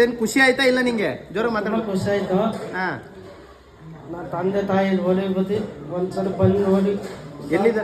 ಏನ್ ಖುಷಿ ಆಯ್ತಾ ಇಲ್ಲ ನಿಂಗೆ? ಜೋರ ಮಾತಾಡೋ. ಖುಷಿ ಆಯ್ತು. ಹಾ. ನಾ ತಂದೆ ತಾಯಿ ಹೋಲಿ ಬತ್ತಿ ಒಂದ್ಸಲ ಬಂದು ನೋಡಿ. ಎಲ್ಲಿದ?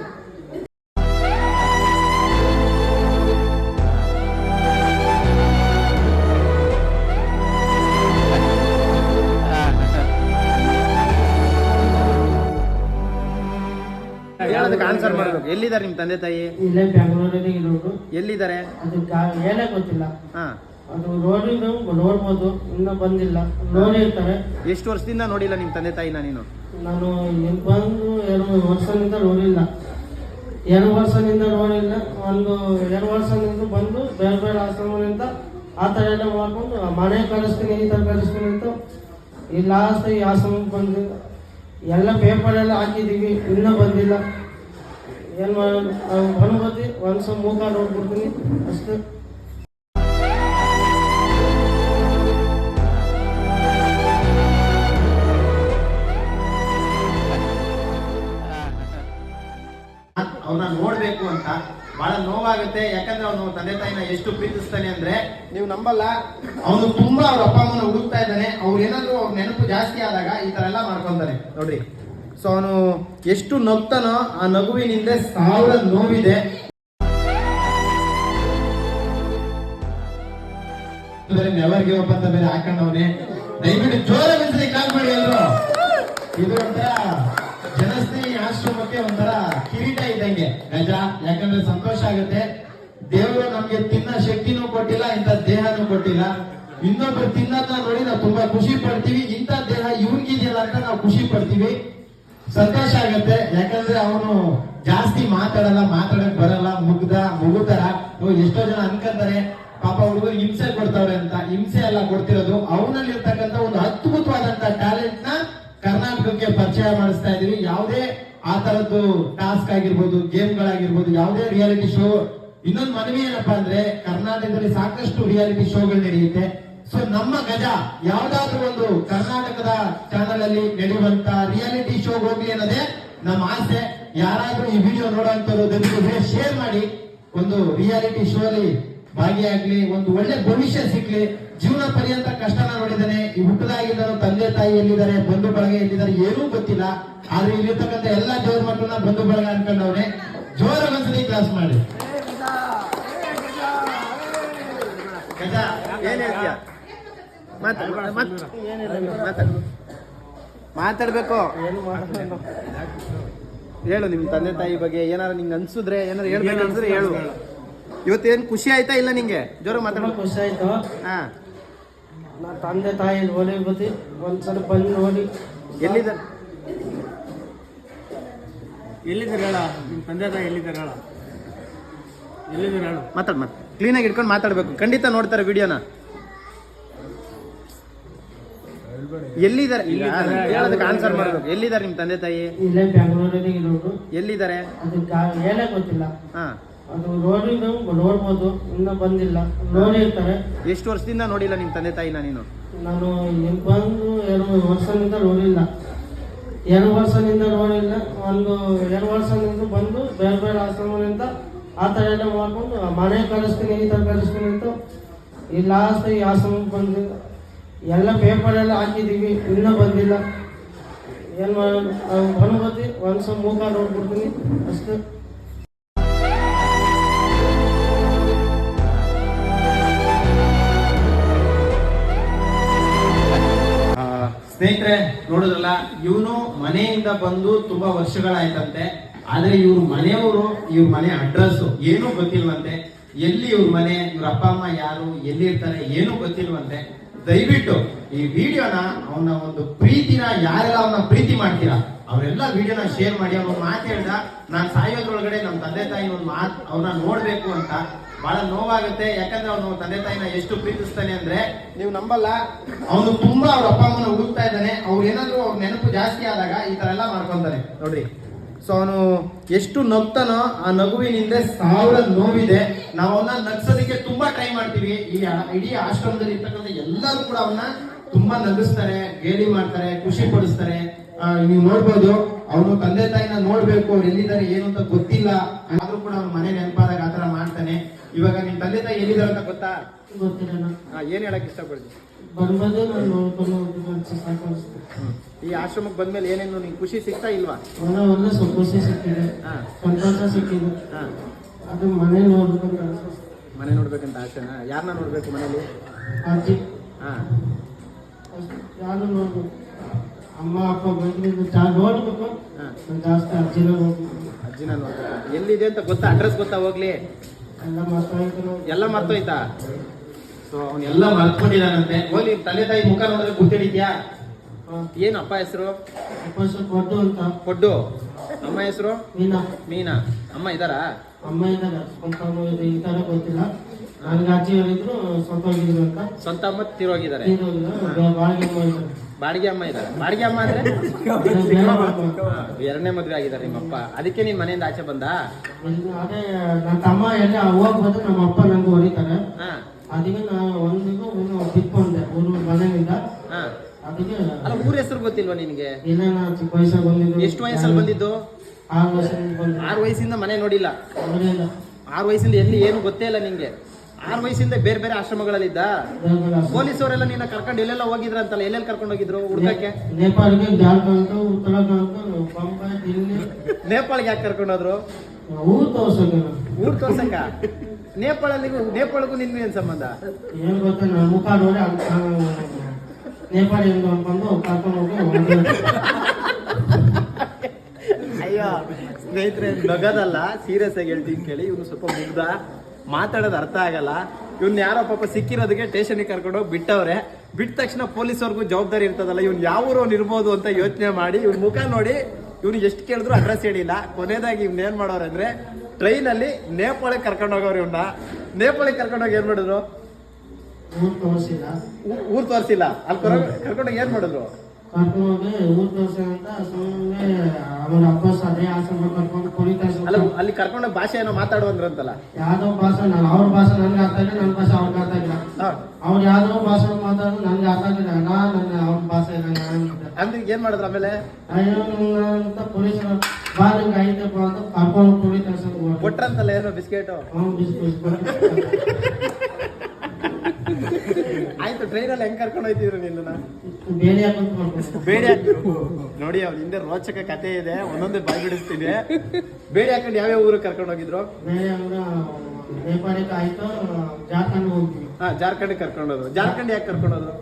ಹೇಳೋದಕ್ಕೆ ಆನ್ಸರ್ ಮಾಡ್ಬೇಕು? ಎಲ್ಲಿದ್ದಾರೆ ನಿಮ್ ತಂದೆ ತಾಯಿ? ಇಲ್ಲೇ ಬೆಂಗಳೂರಲ್ಲಿ ಇರೋದು ಎಲ್ಲಿದ್ದಾರೆ? ಅದಕ್ಕೆ ಹೇಳೇ ಗೊತ್ತಿಲ್ಲ. ಹಾ. ಅದು ನೋಡಿದ್ರು ನೋಡ್ಬೋದು ಇನ್ನೂ ಬಂದಿಲ್ಲ. ನೋಡಿರ್ತಾರೆ ಎಷ್ಟು ವರ್ಷದಿಂದ ನೋಡಿಲ್ಲ ನಿಮ್ಮ ತಂದೆ ತಾಯಿನ ನೀನು? ನಾನು ಇಲ್ಲಿ ಬಂದು ಎರಡು ವರ್ಷದಿಂದ ನೋಡಿಲ್ಲ ಎರಡು ವರ್ಷದಿಂದ ನೋಡಿಲ್ಲ ಒಂದು ಎರಡು ವರ್ಷದಿಂದ ಬಂದು ಬೇರೆ ಬೇರೆ ಆಶ್ರಮದಿಂದ ಆ ಥರ ಎಲ್ಲ ಮಾಡ್ಕೊಂಡು ಮನೆ ಕಳಿಸ್ತೀನಿ ಈ ಥರ ಕಳಿಸ್ತೀನಿ ಅಂತ ಈ ಲಾಸ್ಟ್ ಈ ಆಶ್ರಮಕ್ಕೆ ಬಂದು ಎಲ್ಲ ಪೇಪರೆಲ್ಲ ಹಾಕಿದ್ದೀವಿ ಇನ್ನೂ ಬಂದಿಲ್ಲ. ಏನು ಮಾಡೋದು? ನಾವು ಒಂದು ಒಂದ್ಸಲ ಮೂಕ ನೋಡ್ಬಿಡ್ತೀನಿ ಅಷ್ಟೇ. ಅವನ್ನ ನೋಡ್ಬೇಕು ಅಂತ. ಬಹಳ ನೋವಾಗುತ್ತೆ. ಯಾಕಂದ್ರೆ ಅವನು ತಂದೆ ತಾಯಿನ ಎಷ್ಟು ಪ್ರೀತಿಸ್ತಾನೆ ಅಂದ್ರೆ ನೀವು ನಂಬಲ್ಲ. ಅವನು ತುಂಬಾ ಅವ್ರ ಅಪ್ಪ ಅಮ್ಮನ ಹುಡುಕ್ತಾ ಇದ್ದಾನೆ. ಅವ್ರು ಏನಾದ್ರು ಅವ್ರ ನೆನಪು ಜಾಸ್ತಿ ಆದಾಗ ಈ ತರ ಎಲ್ಲ ಮಾಡ್ಕೊಂತಾನೆ ನೋಡ್ರಿ. ಸೊ ಅವನು ಎಷ್ಟು ನಗ್ತಾನೋ ಆ ನಗುವಿನಿಂದ ಸಾವಿರ ನೋವಿದೆ. ಬೇರೆ ನೆವರ್ ಗಿವ್ ಅಪ್ ಅಂತ ಬೇರೆ ಹಾಕೊಂಡವನೆ. ದಯವಿಟ್ಟು ಜೋರ ಕಾಲ್ ಮಾಡಿ ಎಲ್ಲರೂ ಇದು ಒಂಥರ ಜನಸ್ನೇಹಿ ಆಶ್ರಮಕ್ಕೆ ಒಂಥರ ಕಿರೀಟ ನಿಜ ಯಾಕಂದ್ರೆ ಸಂತೋಷ ಆಗುತ್ತೆ. ದೇವರು ನಮ್ಗೆ ತಿನ್ನ ಶಕ್ತಿನೂ ಕೊಟ್ಟಿಲ್ಲ, ಇಂಥ ದೇಹನೂ ಕೊಟ್ಟಿಲ್ಲ. ಇನ್ನೊಬ್ರು ತಿನ್ನೋದನ್ನ ನೋಡಿ ನಾವು ತುಂಬಾ ಖುಷಿ ಪಡ್ತೀವಿ. ಇಂಥ ದೇಹ ಇವ್ರಿಗಿದೆಯಲ್ಲ ಅಂತ ನಾವು ಖುಷಿ ಪಡ್ತೀವಿ. ಸಂತೋಷ ಆಗತ್ತೆ. ಯಾಕಂದ್ರೆ ಅವನು ಜಾಸ್ತಿ ಮಾತಾಡಲ್ಲ, ಮಾತಾಡಕ್ ಬರಲ್ಲ. ಮುಗ್ದ ಮುಗುತರ ಎಷ್ಟೋ ಜನ ಅನ್ಕಂತಾರೆ, ಪಾಪ ಹುಡುಗರು ಹಿಂಸೆ ಕೊಡ್ತಾವ್ರೆ ಅಂತ. ಹಿಂಸೆ ಎಲ್ಲ ಕೊಡ್ತಿರೋದು. ಅವನಲ್ಲಿ ಇರ್ತಕ್ಕಂಥ ಒಂದು ಅದ್ಭುತವಾದಂತ ಟ್ಯಾಲೆಂಟ್ನ ಕರ್ನಾಟಕಕ್ಕೆ ಪರಿಚಯ ಮಾಡಿಸ್ತಾ ಇದೀವಿ. ಯಾವುದೇ ಆ ತರದ್ದು ಟಾಸ್ಕ್ ಆಗಿರ್ಬೋದು, ಗೇಮ್ಗಳಾಗಿರ್ಬೋದು, ಯಾವುದೇ ರಿಯಾಲಿಟಿ ಶೋ ಇನ್ನೊಂದು ಮನವಿ ಏನಪ್ಪಾ ಅಂದ್ರೆ, ಕರ್ನಾಟಕದಲ್ಲಿ ಸಾಕಷ್ಟು ರಿಯಾಲಿಟಿ ಶೋಗಳು ನಡೆಯುತ್ತೆ. ಸೊ ನಮ್ಮ ಗಜ ಯಾವ್ದಾದ್ರು ಒಂದು ಕರ್ನಾಟಕದ ಚಾನಲ್ ಅಲ್ಲಿ ನಡೆಯುವಂತ ರಿಯಾಲಿಟಿ ಶೋ ಹೋಗ್ಲಿ ಅನ್ನೋದೇ ನಮ್ಮ ಆಸೆ. ಯಾರಾದ್ರೂ ಈ ವಿಡಿಯೋ ನೋಡುವಂತವ್ರು ಶೇರ್ ಮಾಡಿ. ಒಂದು ರಿಯಾಲಿಟಿ ಶೋ ಅಲ್ಲಿ ಭಾಗಿಯಾಗ್ಲಿ, ಒಂದು ಒಳ್ಳೆ ಭವಿಷ್ಯ ಸಿಗ್ಲಿ ಜೀವನ ಪರ್ಯಂತ ಕಷ್ಟನ ನೋಡಿದ್ದಾನೆ, ಈ ಹುಟ್ಟದಾಗಿದ್ದಾನು ತಂದೆ ತಾಯಿ ಎಲ್ಲಿದ್ದಾರೆ, ಬಂಧು ಬಳಗ ಎಲ್ಲಿದ್ದಾರೆ ಏನೂ ಗೊತ್ತಿಲ್ಲ. ಆದ್ರೆ ಇಲ್ಲಿರ್ತಕ್ಕಂಥ ಎಲ್ಲಾ ದೇವ್ರ ಮಕ್ಕಳನ್ನ ಬಂಧು ಬಳಗ ಅನ್ಕೊಂಡವ್ರೆ ಜೋರ ಒಂದ್ಸಲಿ ಕ್ಲಾಸ್ ಮಾಡಿ. ಮಾತಾಡ್ಬೇಕು. ಹೇಳು ನಿಮ್ ತಂದೆ ತಾಯಿ ಬಗ್ಗೆ ಏನಾರು ನಿಂಗೆ ಅನ್ಸುದ್ರೆ ಏನಾರು ಹೇಳ್ಬೇಕು ಅನ್ಸಿದ್ರೆ ಹೇಳು. ಇವತ್ತೇನ್ ಖುಷಿ ಆಯ್ತಾ ಇಲ್ಲ ನಿಂಗೆ? ಜೋರ ಮಾತಾಡೋ. ಖುಷಿ ಆಯ್ತು. ಹಾ. ನಾ ತಂದೆ ತಾಯಿ ಹೋಲಿ ಬತ್ತಿ ಒಂದ್ಸಲ ಬಂದು ನೋಡಿ. ಎಲ್ಲಿದ ಎಲ್ಲಿದ್ದಾರೆ ಹೇಳ? ನಿಮ್ಮ ತಂದೆ ತಾಯಿ ಎಲ್ಲಿದ್ದಾರೆ ಹೇಳ? ಎಲ್ಲಿದ್ದಾರೆ ಹೇಳು? ಮಾತಾಡ್ ಮಾತು ಕ್ಲೀನಾಗಿ ಇಟ್ಕೊಂಡು ಮಾತಾಡ್ಬೇಕು. ಖಂಡಿತ ನೋಡ್ತಾರೆ ವಿಡಿಯೋನ. ಎಲ್ಲಿದ್ದಾರೆ? ಈಗ ಹೇಳೋದಕ್ಕೆ ಆನ್ಸರ್ ಮಾಡ್ಬೇಕು. ಎಲ್ಲಿದ್ದಾರೆ ನಿಮ್ ತಂದೆ ತಾಯಿ? ಇಲ್ಲೇ ಬೆಂಗಳೂರಲ್ಲಿ ಇರೋದು ಎಲ್ಲಿದ್ದಾರೆ? ಅದಕ್ಕೆ ಹೇಳೇ ಗೊತ್ತಿಲ್ಲ. ಹಾ. ಅದು ನೋಡಿದ್ರು ನೋಡ್ಬೋದು ಇನ್ನೂ ಬಂದಿಲ್ಲ. ನೋಡಿರ್ತಾರೆ ಎಷ್ಟು ವರ್ಷದಿಂದ ನೋಡಿಲ್ಲ ನಿಮ್ ತಂದೆ ತಾಯಿನ ನೀನು? ನಾನು ಇಲ್ಲಿ ಬಂದು ಎರಡು ವರ್ಷದಿಂದ ನೋಡಿಲ್ಲ ಎರಡು ವರ್ಷದಿಂದ ನೋಡಿಲ್ಲ ಒಂದು ಎರಡು ವರ್ಷದಿಂದ ಬಂದು ಬೇರೆ ಬೇರೆ ಆಶ್ರಮದಿಂದ ಆ ಥರ ಎಲ್ಲ ಮಾಡ್ಕೊಂಡು ಮನೆ ಕಳಿಸ್ತೀನಿ ಈ ಥರ ಕಳಿಸ್ತೀನಿ ಅಂತ ಈ ಲಾಸ್ಟ್ ಈ ಆಶ್ರಮಕ್ಕೆ ಬಂದು ಎಲ್ಲ ಪೇಪರೆಲ್ಲ ಹಾಕಿದ್ದೀವಿ ಇನ್ನೂ ಬಂದಿಲ್ಲ. ಏನು ಮಾಡೋದು? ಒಂದು ಸಮ್ಮುಖ ಒಂದ್ಸಲ ಮೂಕ ನೋಡ್ಬಿಡ್ತೀನಿ ಅಷ್ಟೇ. ಸ್ನೇಹಿತರೆ, ನೋಡಿದ್ರಲ್ಲ, ಇವನು ಮನೆಯಿಂದ ಬಂದು ತುಂಬಾ ವರ್ಷಗಳಾಯ್ತಂತೆ. ಆದ್ರೆ ಇವ್ರ ಮನೆಯವರು, ಇವ್ರ ಮನೆ ಅಡ್ರೆಸ್ ಏನೂ ಗೊತ್ತಿಲ್ವಂತೆ. ಎಲ್ಲಿ ಇವ್ರ ಮನೆ, ಇವ್ರ ಅಪ್ಪ, ಅಮ್ಮ ಯಾರು ಎಲ್ಲಿ ಇರ್ತಾರೆ ಏನೂ ಗೊತ್ತಿಲ್ವಂತೆ. ದಯವಿಟ್ಟು ಈ ವಿಡಿಯೋನ ಅವನ ಒಂದು ಪ್ರೀತಿನ ಯಾರೆಲ್ಲ ಅವನ ಪ್ರೀತಿ ಮಾಡ್ತೀರಾ? ಅವರೆಲ್ಲ ವಿಡಿಯೋನ ಶೇರ್ ಮಾಡಿ ಅವನು ಮಾತು ಹೇಳ್ದ ನಾನು ಸಾಯೋದ್ರೊಳಗಡೆ ನಮ್ಮ ತಂದೆ ತಾಯಿ ಒಂದು ಮಾತು ಅವ್ರನ್ನ ನೋಡ್ಬೇಕು ಅಂತ. ಬಹಳ ನೋವಾಗುತ್ತೆ ಯಾಕಂದ್ರೆ ಅವನು ತಂದೆ ತಾಯಿನ ಎಷ್ಟು ಪ್ರೀತಿಸ್ತಾನೆ ಅಂದ್ರೆ ನೀವು ನಂಬಲ್ಲ? ಅವನು ತುಂಬಾ ಅವ್ರ ಅಪ್ಪ ಅಮ್ಮನ ಹುಡುಕ್ತಾ ಇದ್ದಾನೆ. ಅವ್ರು ಏನಾದ್ರು ಅವ್ರ ನೆನಪು ಜಾಸ್ತಿ ಆದಾಗ ಈ ತರ ಎಲ್ಲ ಮಾಡ್ಕೊಂತಾನೆ. ನೋಡ್ರಿ. ಸೊ ಅವನು ಎಷ್ಟು ನಗ್ತಾನೋ ಆ ನಗುವಿನಿಂದ ಸಾವಿರ ನೋವಿದೆ. ನಾವು ಅವನ್ನ ನಗ್ಸೋದಕ್ಕೆ ತುಂಬಾ ಟ್ರೈ ಮಾಡ್ತೀವಿ. ಈ ಇಡೀ ಆಶ್ರಮದಲ್ಲಿ ಇರ್ತಕ್ಕಂಥ ಎಲ್ಲರೂ ಕೂಡ ಅವನ್ನ ತುಂಬಾ ನಗಿಸ್ತಾರೆ ಗೇಲಿ ಮಾಡ್ತಾರೆ ಖುಷಿ ಪಡಿಸ್ತಾರೆ. ನೀವು ನೋಡ್ಬೋದು ಅವನು ತಂದೆ ತಾಯಿನ ನೋಡ್ಬೇಕು ಅವ್ರು ಎಲ್ಲಿದ್ದಾರೆ ಏನು ಅಂತ ಗೊತ್ತಿಲ್ಲ. ಆದ್ರೂ ಕೂಡ ಅವ್ನ ಮನೆ ನೆನಪಾದಾಗ ಆತರ ಮಾಡ್ತಾನೆ. ಇವಾಗ ನಿಮ್ ತಂದೆ ತಾಯಿ ಎಲ್ಲಿದ್ದಾರೆ ಅಂತ ಗೊತ್ತಾ? ಗೊತ್ತಿಲ್ಲ ಏನ್ ಹೇಳಕ್ ಇಷ್ಟಪಡ್ತೀನಿ ಬರ್ಬೋದೇ ನಾನು ನೋಡ್ಕೊಂಡು ಹೋಗ್ಬೇಕು ಈ ಆಶ್ರಮಕ್ಕೆ ಬಂದ್ಮೇಲೆ ಏನೇನು ನಿಮ್ಗೆ ಖುಷಿ ಸಿಗ್ತಾ ಇಲ್ವಾ? ಒಳ್ಳೆ ಒಳ್ಳೆ ಸ್ವಲ್ಪ ಖುಷಿ ಸಿಕ್ಕಿದೆ. ಸಂತೋಷ ಸಿಕ್ಕಿದೆ. ಅದು ಮನೆ ಮನೆ ನೋಡ್ಬೇಕಂತ ಆಸೆನಾ ಯಾರನ್ನ ನೋಡ್ಬೇಕು ಮನೇಲಿ? ಅಜ್ಜಿ. ಹಾ. ಯಾರು ನೋಡ್ಬೇಕು? ಅಮ್ಮ ಅಪ್ಪ ಬಂದಿದ್ದು ಜಾ ನೋಡ್ಬೇಕು. ಜಾಸ್ತಿ ಅಜ್ಜಿನ ಅಜ್ಜಿನ ಎಲ್ಲಿದೆ ಅಂತ ಗೊತ್ತಾ? ಅಡ್ರೆಸ್ ಗೊತ್ತಾ ಹೋಗ್ಲಿ? ಎಲ್ಲ ಮರ್ತೋಯ್ತು. ಎಲ್ಲ ಮರ್ತೋಯ್ತಾ? ಸೊ ಅವನ್ನೆಲ್ಲ ಮರ್ತ್ಕೊಂಡಿದ್ದಾನಂತೆ. ಹೋಗ್ಲಿ ತಂದೆ ತಾಯಿ ಮುಖ ನೋಡಿದ್ರೆ ಗೊತ್ತಿಡಿದ್ಯಾ ಏನು ಅಪ್ಪ ಹೆಸರು? ಅಪ್ಪ ಕೊಟ್ಟು ಅಂತ. ಕೊಡ್ಡು. ಅಮ್ಮ ಹೆಸರು? ಮೀನಾ. ಮೀನಾ. ಅಮ್ಮ ಇದ್ದಾರಾ? ಅಮ್ಮ ಇದ್ದಾರೆ ಸ್ವಂತ ಅಮ್ಮ ಇದೆ. ಈ ಥರ ಗೊತ್ತಿಲ್ಲ. ನನಗೆ ಅಜ್ಜಿ ಹೇಳಿದ್ರು ಸ್ವಂತ ಹೋಗಿದ್ರು ಅಂತ. ಸ್ವಂತ ಅಮ್ಮ ತೀರೋಗಿದ್ದಾರೆ. ಬಾಳಿಗೆ ಮಾಡಿದ್ರು ಬಾಡಿಗೆ ಅಮ್ಮ ಇದ್ದಾರೆ. ಬಾಡಿಗೆ ಅಮ್ಮ ಅಂದ್ರೆ. ಎರಡನೇ ಮದುವೆ ಆಗಿದ್ದಾರೆ ನಿಮ್ಮಪ್ಪ. ಅದಕ್ಕೆ ನಿಮ್ಮ ಮನೆಯಿಂದ ಆಚೆ ಬಂದ? ಅದೇ ನನ್ನ ತಮ್ಮ ಎಲ್ಲಿ ಹೋಗ್ಬೋದು ನಮ್ಮ ಅಪ್ಪ ನಂಗೆ ಹೊಡಿತಾರೆ. ಅದಕ್ಕೆ ನಾನು ಒಂದಿಗೂ ಊರು ಬಿಟ್ಕೊಂಡೆ ಊರು ಮನೆಯಿಂದ. ಅದಕ್ಕೆ ಅಲ್ಲ ಊರ ಹೆಸರು ಗೊತ್ತಿಲ್ವಾ ನಿನ್ಗೆ? ಇಲ್ಲ ನಾನು ಚಿಕ್ಕ ವಯಸ್ಸಾಗಿ ಬಂದಿದ್ದು. ಎಷ್ಟು ವಯಸ್ಸಲ್ಲಿ ಬಂದಿದ್ದು? ಆರು ವರ್ಷದಿಂದ ಆರು ವಯಸ್ಸಿಂದ ಮನೆ ನೋಡಿಲ್ಲ. ನೋಡಿಲ್ಲ. ಆರು ವಯಸ್ಸಿಂದ ಎಲ್ಲಿ ಏನು ಗೊತ್ತೇ ಇಲ್ಲ ನಿಂಗೆ. ಆರು ವಯಸ್ಸಿಂದ ಬೇರೆ ಬೇರೆ ಆಶ್ರಮಗಳಲ್ಲಿದ್ದ? ಪೊಲೀಸ್ ಅವರೆಲ್ಲ ಪೊಲೀಸವರೆಲ್ಲ ನಿನ್ನ ಕರ್ಕೊಂಡು ಎಲ್ಲೆಲ್ಲ ಹೋಗಿದ್ರ ಅಂತಲ್ಲ ಎಲ್ಲೆಲ್ಲಿ ಕರ್ಕೊಂಡು ಹೋಗಿದ್ರು ಹುಡ್ಕಕ್ಕೆ? ನೇಪಾಳಿಗೆ ಜಾರ್ಖಂಡ್ ಉತ್ತರಾಖಂಡ್ ಬೊಂಬೈ ದಿಲ್ಲಿ. ನೇಪಾಳಿಗೆ ಯಾಕೆ ಕರ್ಕೊಂಡು ಹೋದ್ರು ಊರು ತೋರ್ಸಂಗ ಊರ್ ತೋರ್ಸಕ್ಕ? ನೇಪಾಳಲ್ಲಿಗೂ ನೇಪಾಳಗೂ ನಿನ್ಗೂ ಏನ್ ಸಂಬಂಧ? ಏನ್ ಗೊತ್ತಾ ಮುಖ ನೋಡಿ ನೇಪಾಳಿ ಎಂದು ಕರ್ಕೊಂಡು ಹೋಗಿ. ಅಯ್ಯೋ ಸ್ನೇಹಿತರೆ ನಗದಲ್ಲ. ಸೀರಿಯಸ್ ಆಗಿ ಹೇಳ್ತೀನಿ ಕೇಳಿ ಇವನು ಸ್ವಲ್ಪ ಮುಗ್ಧ ಮಾತಾಡೋದು ಅರ್ಥ ಆಗಲ್ಲ. ಇವ್ನ ಯಾರೋ ಪಾಪ ಸಿಕ್ಕಿರೋದಕ್ಕೆ ಸ್ಟೇಷನ್ಗೆ ಕರ್ಕೊಂಡು ಹೋಗಿ ಬಿಟ್ಟವ್ರೆ. ಬಿಟ್ಟ ತಕ್ಷಣ ಪೊಲೀಸವ್ರಿಗೂ ಜವಾಬ್ದಾರಿ ಇರ್ತದಲ್ಲ ಇವ್ನು ಯಾವ ಊರವ್ನು ಇರ್ಬೋದು ಅಂತ ಯೋಚನೆ ಮಾಡಿ ಇವ್ನ ಮುಖ ನೋಡಿ ಇವ್ನು ಎಷ್ಟು ಕೇಳಿದ್ರು ಅಡ್ರೆಸ್ ಹೇಳಿಲ್ಲ. ಕೊನೆಯದಾಗಿ ಇವ್ನ ಏನ್ ಮಾಡೋರು ಅಂದರೆ ಟ್ರೈನಲ್ಲಿ ನೇಪಾಳಕ್ಕೆ ಕರ್ಕೊಂಡು ಹೋಗೋರು ಇವ್ನ. ನೇಪಾಳಿಗೆ ಕರ್ಕೊಂಡೋಗಿ ಏನು ಮಾಡಿದ್ರು? ಊರು ತೋರಿಸಿಲ್ಲ. ಅಲ್ಲಿ ಕರ್ಕೊಂಡೋಗಿ ಏನ್ ಮಾಡಿದ್ರು? ಕರ್ಕೊಂಡು ಹೋಗಿ ಊರು ತೋರಿಸಿ ಅಂತ ಸುಮ್ಮನೆ ಅವನ ಅಪ್ಪ ಸದೇ ಆಶ್ರಮ ಕರ್ಕೊಂಡು ಅಲ್ಲ ಅಲ್ಲಿ ಕರ್ಕೊಂಡ ಭಾಷೆ ಏನೋ ಮಾತಾಡು ಅಂದ್ರಂತಲ್ಲ? ಯಾವ್ದೋ ಭಾಷೆ ನಾನು ಅವ್ರ ಭಾಷೆ ನನ್ಗೆ ಅರ್ಥ ಆಗಿಲ್ಲ ನನ್ನ ಭಾಷೆ ಅವ್ರಿಗೆ ಅರ್ಥ ಆಗಿಲ್ಲ. ಹಾ. ಅವ್ರು ಯಾವ್ದೋ ಭಾಷೆ ಮಾತಾಡೋದು ನನ್ಗೆ ಅರ್ಥ ಆಗಿಲ್ಲ. ನಾ ನನ್ನ ಅವ್ರ ಭಾಷೆ ಇಲ್ಲ ಅಂದ್ರೆ ಏನ್ ಮಾಡಿದ್ರ ಆಮೇಲೆ? ಅಯ್ಯೋ ಅಂತ ಪೊಲೀಸ್ ಬಾ ನಿಂಗೆ ಐತಪ್ಪ ಅಂತ ಕರ್ಕೊಂಡು ಕುಡಿ ತರ್ಸೋದು ಕೊಟ್ರಂತಲ್ಲ ಏನೋ ಬಿಸ್ಕೆಟ್? ಬಿಸ್ಕೆಟ್ ಬಿಸ್ ಆಯ್ತು ಟ್ರೈನಲ್ಲಿ ಹೆಂಗ್ ಕರ್ಕೊಂಡು ಹೋಯ್ತಿದ್ರು ನಿನ್ನ ಮಾಡ್ಕೊಂಡು ಬೇಡಿ ಹಾಕ್ಬೇಕು ನೋಡಿ ಅವ್ರ ಹಿಂದೆ ರೋಚಕ ಕತೆ ಇದೆ ಒಂದೊಂದೇ ಬಾಯ್ ಬಿಡಿಸ್ತೀನಿ. ಬೇಡಿ ಹಾಕೊಂಡು ಯಾವ್ಯಾವ ಊರಿಗೆ ಕರ್ಕೊಂಡು ಹೋಗಿದ್ರು? ಹಾ ಜಾರ್ಖಂಡ್ ಕರ್ಕೊಂಡು ಹೋದ್ರು. ಜಾರ್ಖಂಡ್ ಯಾಕೆ ಕರ್ಕೊಂಡು ಹೋದ್ರು?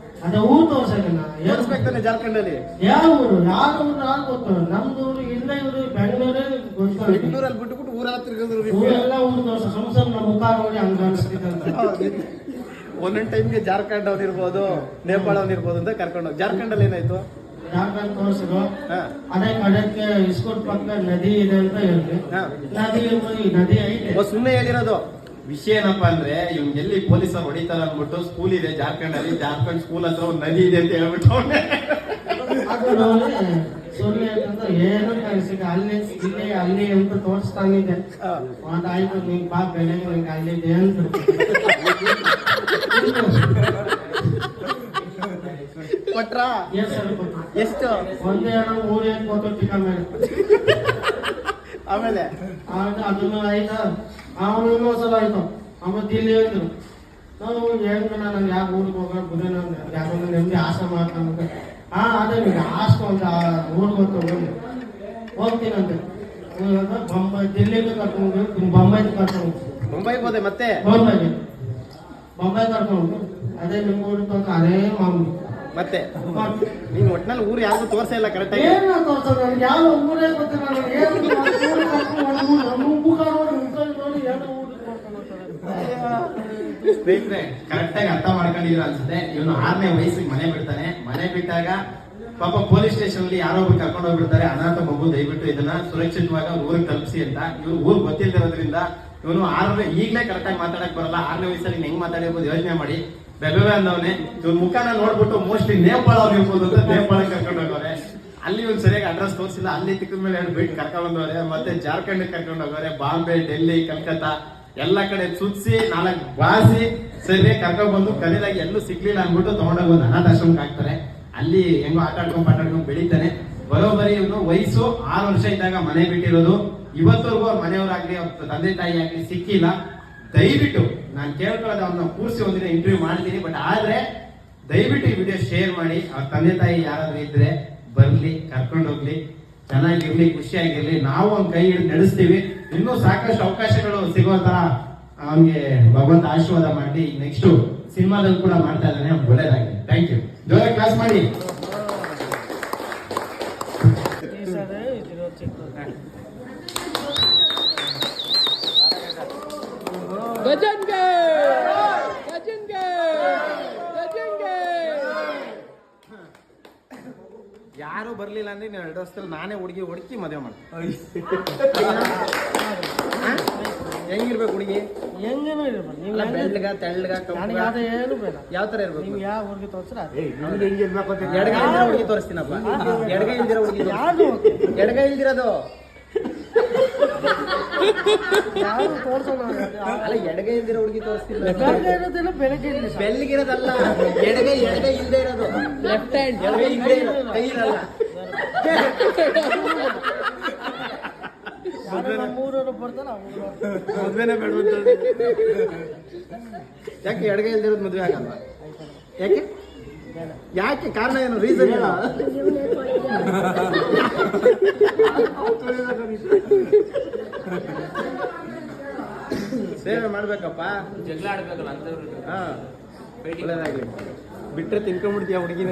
ಜಾರ್ಖಂಡ್ ಅಲ್ಲಿ? ಯಾವ ಊರು? ಯಾವ ಊರು ಗೊತ್ತು ನಮ್ದು ಊರು ಇಲ್ಲ ಇವರು ಬೆಂಗಳೂರೇ ಗೊತ್ತು ಬೆಂಗಳೂರಲ್ಲಿ ಬಿಟ್ಬಿಟ್ಟು ಊರ ತಿರ್ಗಿದ್ರು ಊರೆಲ್ಲ ಊರು ತೋರ್ಸ ಸಂಸಾರ ನಮ್ಮ ಮುಖ ನೋಡಿ ಹಂಗ ಒಂದೊಂದ್ ಟೈಮ್ಗೆ ಜಾರ್ಖಂಡ್ ಅವ್ನು ಇರ್ಬೋದು ನೇಪಾಳ ಅವ್ನು ಇರ್ಬೋದು ಅಂತ ಕರ್ಕೊಂಡು ಹೋಗಿ ಜಾರ್ಖಂಡ್ ಅಲ್ಲಿ ಏನಾಯ್ತು? ಜಾರ್ಖಂಡ್ ತೋರಿಸಿದ್ರು. ಅದಕ್ಕೆ ಅದಕ್ಕೆ ಕಡೆಗೆ ಇಸ್ಕೋಟ್ ಪಕ್ಕ ನದಿ ಇದೆ ಅಂತ ಹೇಳಿದ್ವಿ ಹಾ. ನದಿ ನದಿ ಐತೆ. ಸುಮ್ಮನೆ ಸುಮ್ನೆ ಹೇಳಿರೋದು. ವಿಷಯ ಏನಪ್ಪಾ ಅಂದ್ರೆ ಇವ್ನ್ ಎಲ್ಲಿ ಪೊಲೀಸರು ಹೊಡಿತಾರ ಅಂದ್ಬಿಟ್ಟು ಸ್ಕೂಲ್ ಇದೆ ಜಾರ್ಖಂಡ್ ಅಲ್ಲಿ ಜಾರ್ಖಂಡ್ ಸ್ಕೂಲ್ ಹತ್ರ ಒಂದು ನದಿ ಇದೆ ಅಂತ ಹೇಳ್ಬಿಟ್ಟು. ಅಂತ ಸುಳ್ಳು ಹೇಳ್ತಂದ್ರೆ ಏನು ಕಾಣಿಸಿಲ್ಲ ಅಲ್ಲಿ ಇಲ್ಲಿ ಅಲ್ಲಿ ಅಂತ ತೋರಿಸ್ತಾನಿದೆ. ಅದಾಯ್ತು ನೀನ್ ಬಾ ಬೆಳೆ ಅಲ್ಲಿ ಅಂತ. ಕೊಟ್ರಾ? ಎಷ್ಟ್? ಸಲ ಒಂದೇ ಎರಡು ಮೂರು ಏನು ಮೇಲೆ ಆಮೇಲೆ? ಆಗ ಅದನ್ನು ಆಯ್ತಾ? ಅವನು ಇನ್ನೊಂದ್ಸಲ ಆಯ್ತು. ಆಮೇಲೆ ದಿಲ್ಲಿ ಹೇಳಿದ್ರು. ನಾವು ಹೆಂಗ ನಾನು ಯಾಕೆ ಊರಿಗೆ ಹೋಗೋಣ ಬುದ್ಧಿ ನಾನು ಯಾಕಂದ್ರೆ ನಿಮ್ಗೆ ಆಸೆ ಮಾಡ್ತಾನೆ ಹಾ ಅದೇ ನಿಮ್ಗೆ ಆಸೆ ಅಂತ ಊರಿಗೆ ಹೋಗ್ತಾ ಹೋಗಿ ಹೋಗ್ತೀನಂತೆ ಬೊಂಬೈ ದಿಲ್ಲಿಗೆ ಕರ್ಕೊಂಡು ಬೊಂಬೈಗೆ ಕರ್ಕೊಂಡು ಮುಂಬೈಗೆ ಹೋದೆ ಮತ್ತೆ? ಬಾಂಬೆಗೆ ಬಾಂಬೆ ಕರ್ಕೊಂಡು ಅದೇ ನಿಮ್ಮ ಊರಿಗೆ ಬಂದು ಅದೇ ಮಾಮೂಲಿ. ಮತ್ತೆ? ನೀನ್ ಒಟ್ನಲ್ಲಿ ಊರು ಯಾರಿಗೂ ತೋರ್ಸೇ ಇಲ್ಲ ಕರೆಕ್ಟ್ ಆಗಿ. ಏನು ತೋರ್ಸೋದು? ನನಗೆ ಯಾವ ಊರೇ ಗೊತ್ತಿಲ್ಲ ನನಗೆ. ನಮ್ಮ ನೋಡಿ ಮುಖ ನೋಡಿ ಏನು ಊರಿಗೆ ಕರ್ಕೊಂಡು ಹೋಗ್ತಾರೆ ಸ್ನೇಹಿತರೆ ಕರೆಕ್ಟ್ ಆಗಿ ಅರ್ಥ ಮಾಡ್ಕೊಂಡಿದ್ರ ಅನ್ಸುತ್ತೆ? ಇವನು ಆರನೇ ವಯಸ್ಸಿಗೆ ಮನೆ ಬಿಡ್ತಾನೆ. ಮನೆ ಬಿಟ್ಟಾಗ ಪಾಪ ಪೊಲೀಸ್ ಸ್ಟೇಷನ್ ಅಲ್ಲಿ ಯಾರೋ ಒಬ್ರು ಕರ್ಕೊಂಡು ಹೋಗ್ಬಿಡ್ತಾರೆ. ಅನಾಥ ಮಗು ದಯವಿಟ್ಟು ಇದನ್ನ ಸುರಕ್ಷಿತವಾಗಿ ಅವ್ರ ಊರಿಗೆ ತಲುಪಿಸಿ ಅಂತ. ಇವ್ರು ಊರು ಗೊತ್ತಿಲ್ದಿರೋದ್ರಿಂದ ಇವನು ಆರನೇ, ಈಗಲೇ ಕರೆಕ್ಟ್ ಆಗಿ ಮಾತಾಡಕ್ ಬರಲ್ಲ. ಆರನೇ ವಯಸ್ಸಲ್ಲಿ ಹೆಂಗ್ ಮಾತಾಡಿರ್ಬೋದು ಯೋಚನೆ ಮಾಡಿ. ಬೆಬೆ ಅಂದವನೆ, ಇವ್ನ ಮುಖನ ನೋಡ್ಬಿಟ್ಟು ಮೋಸ್ಟ್ಲಿ ನೇಪಾಳ ಇರ್ಬೋದು ಅಂತ ನೇಪಾಳ ಕರ್ಕೊಂಡು ಹೋಗೋರೆ. ಅಲ್ಲಿ ಒಂದು ಸರಿಯಾಗಿ ಅಡ್ರೆಸ್ ತೋರಿಸಿಲ್ಲ. ಅಲ್ಲಿ ತಿಕ್ಕದ ಮೇಲೆ ಹೇಳ್ಬಿಟ್ಟು ಕರ್ಕೊಂಡು ಬಂದವ್ರೆ ಮತ್ತೆ ಜಾರ್ಖಂಡ್ ಕರ್ಕೊಂಡು ಹೋಗೋರೆ. ಬಾಂಬೆ, ಡೆಲ್ಲಿ, ಕಲ್ಕತ್ತಾ, ಎಲ್ಲ ಕಡೆ ಸುತ್ಸಿ ನಾಲ್ಕು ಬಾಸಿ ಸರಿಯಾಗಿ ಕರ್ಕೊಂಡ್ ಬಂದು ಕಲಿದಾಗಿ ಎಲ್ಲೂ ಸಿಗ್ಲಿಲ್ಲ ಅಂದ್ಬಿಟ್ಟು ತಗೊಂಡೋಗಿ ಒಂದು ಅನಾಥಾಶ್ರಮಕ್ಕೆ ಹಾಕ್ತಾರೆ. ಅಲ್ಲಿ ಹೆಂಗೋ ಆಟಾಡ್ಕೊಂಡು ಪಾಟಾಡ್ಕೊಂಡು ಬೆಳಿತಾನೆ. ಬರೋಬರಿ ಇವನು ವಯಸ್ಸು ಆರು ವರ್ಷ ಇದ್ದಾಗ ಮನೆ ಬಿಟ್ಟಿರೋದು. ಇವತ್ತವರೆಗೂ ಅವ್ರ ಮನೆಯವರಾಗ್ಲಿ, ಅವ್ರ ತಂದೆ ತಾಯಿ ಆಗ್ಲಿ ಸಿಕ್ಕಿಲ್ಲ. ದಯವಿಟ್ಟು, ನಾನು ಕೇಳ್ಕೊಳ್ಳೋದು ಅವ್ರನ್ನ ಕೂರಿಸಿ ಒಂದಿನ ಇಂಟರ್ವ್ಯೂ ಮಾಡ್ತೀನಿ ಬಟ್ ಆದ್ರೆ ದಯವಿಟ್ಟು ಈ ವಿಡಿಯೋ ಶೇರ್ ಮಾಡಿ. ಅವ್ರ ತಂದೆ ತಾಯಿ ಯಾರಾದ್ರೂ ಇದ್ರೆ ಬರ್ಲಿ, ಕರ್ಕೊಂಡು ಹೋಗ್ಲಿ. ಚೆನ್ನಾಗಿರ್ಲಿ, ಖುಷಿಯಾಗಿರ್ಲಿ. ನಾವು ಒಂದು ಕೈ ಹಿಡಿದು ನಡೆಸ್ತೀವಿ. ಇನ್ನೂ ಸಾಕಷ್ಟು ಅವಕಾಶಗಳು ಸಿಗೋ ತರ ಅವನಿಗೆ ಭಗವಂತ ಆಶೀರ್ವಾದ ಮಾಡಿ ನೆಕ್ಸ್ಟ್ ಸಿನಿಮಾದಲ್ಲಿ ಕೂಡ ಮಾಡ್ತಾ ಇದ್ದಾನೆ. ಒಳ್ಳೇದಾಗಿದೆ ಥ್ಯಾಂಕ್ ಯು ಜೋರ ಕ್ಲಾಸ್ ಮಾಡಿ. ಗಜನ್ಗೆ ಗಜನ್ಗೆ ಯಾರು ಬರ್ಲಿಲ್ಲ ಅಂದ್ರೆ ನೀವು ಎರಡು ವರ್ಷದಲ್ಲಿ ನಾನೇ ಹುಡುಗಿ ಹುಡುಕಿ ಮದುವೆ ಮಾಡ್ತೀನಿ. ಹೆಂಗಿರ್ಬೇಕು ಹುಡುಗಿ? ಹೆಂಗೇನು ಇರ್ಬೋದು ನೀವು ಬೆಳ್ಳಗ ತೆಳ್ಳಗ ನನಗೆ ಅದು ಏನು ಬೇಡ. ಯಾವ ತರ ನೀವು ಇರ್ಬೇಕು ಯಾವ ಊರಿಗೆ ತೋರಿಸ್ರ ಎಡಗೈ ಇಲ್ದಿರೋ ಹುಡುಗಿ ತೋರಿಸ್ತೀನಪ್ಪ. ಎಡಗೈ ಇಲ್ದಿರೋ ಹುಡುಗಿ ಯಾರು ಎಡಗೈ ಇಲ್ದಿರೋದು. ಅಲ್ಲ ಎಡಗೈ ಇಲ್ದಿರ ಹುಡುಗಿ ತೋರಿಸ್ತಿಲ್ಲ. ಬೆಳಗ್ಗೆ ಇರೋದಿಲ್ಲ ಬೆಳಗ್ಗೆ ಇರಲಿ ಸರ್. ಬೆಲ್ಲಿಗಿರೋದಲ್ಲ ಎಡಗೈ ಎಡಗೈ ಇಲ್ದೇ ಇರೋದು. ಲೆಫ್ಟ್ ಹ್ಯಾಂಡ್ ಎಡಗೈ ಇಲ್ದೇ ಇರೋದು. ಕೈ ಇರಲ್ಲ. ಯಾರು ನಮ್ಮ ಮದ್ವೆನೇ ಬೇಡ ಯಾಕೆ ಎಡಗೈ ಇಲ್ದಿರೋದು ಮದುವೆ ಆಗಲ್ಲ ಯಾಕೆ? ಯಾಕೆ? ಕಾರಣ ಏನು? ರೀಸನ್ ಏನು? ಸೇವೆ ಮಾಡ್ಬೇಕಪ್ಪ. ಜಗಳ ಆಡ್ಬೇಕಲ್ಲ ಅಂತವ್ರು ಹಾ. ಒಳ್ಳೇದಾಗ್ಲಿ. ಬಿಟ್ರೆ ತಿನ್ಕೊಂಡ್ಬಿಡ್ತೀಯ ಹುಡುಗಿನ